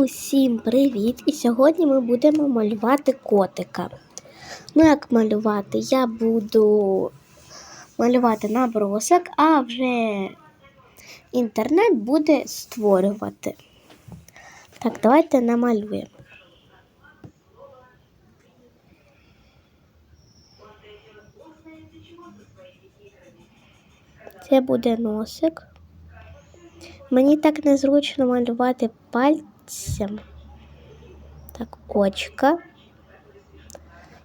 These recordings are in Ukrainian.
Усім привіт! І сьогодні ми будемо малювати котика. Ну, як малювати? Я буду малювати набросок, а вже інтернет буде створювати. Так, давайте намалюємо. Це буде носик. Мені так незручно малювати пальцем. Так, очка.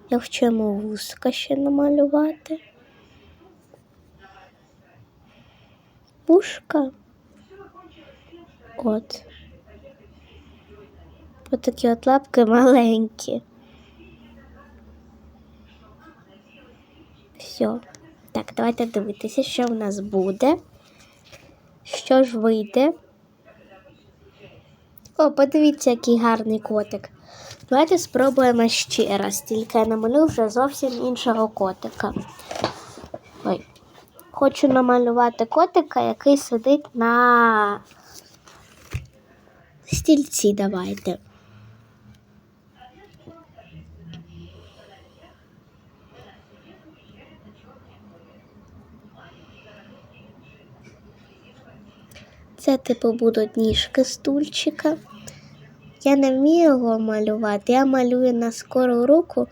Я хочемо вузка ще намалювати. Пушка. От. Ось такі от лапки маленькі. Все. Так, давайте дивитися, що в нас буде. Що ж вийде? О, подивіться, який гарний котик. Давайте спробуємо ще раз, тільки я намалюю вже зовсім іншого котика. Ой. Хочу намалювати котика, який сидить на стільці. Давайте. Це, типу, будуть ніжки стульчика. Я не вмію його малювати. Я малюю на скору руку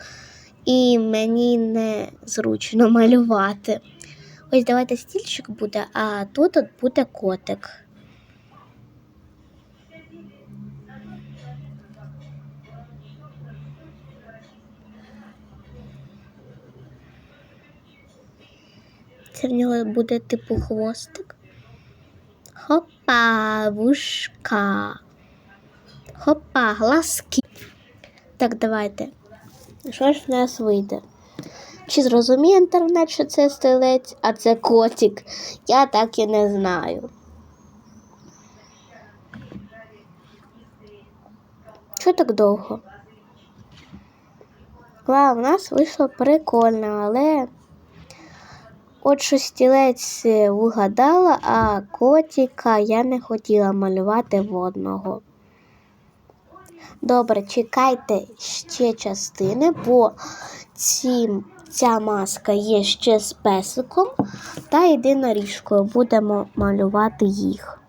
і мені не зручно малювати. Ось давайте стільчик буде, а тут от буде котик. Це в нього буде типу хвостик. Хопа, вушка. Хопа, глазки. Так, давайте. Що ж в нас вийде? Чи зрозуміє інтернет, що це стилець, а це котик? Я так і не знаю. Що так довго? Ла, у нас вийшло прикольно, але от що стілець вигадала, а котика я не хотіла малювати водного. Добре, чекайте ще частини, бо ці, ця маска є ще з песиком та єдиноріжкою. Будемо малювати їх.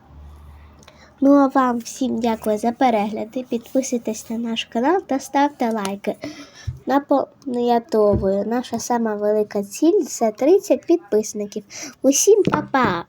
Ну а вам всім дякую за перегляди. Підписуйтесь на наш канал та ставте лайки. Напам'ятовую, наша сама велика ціль це 30 підписників. Усім па-па!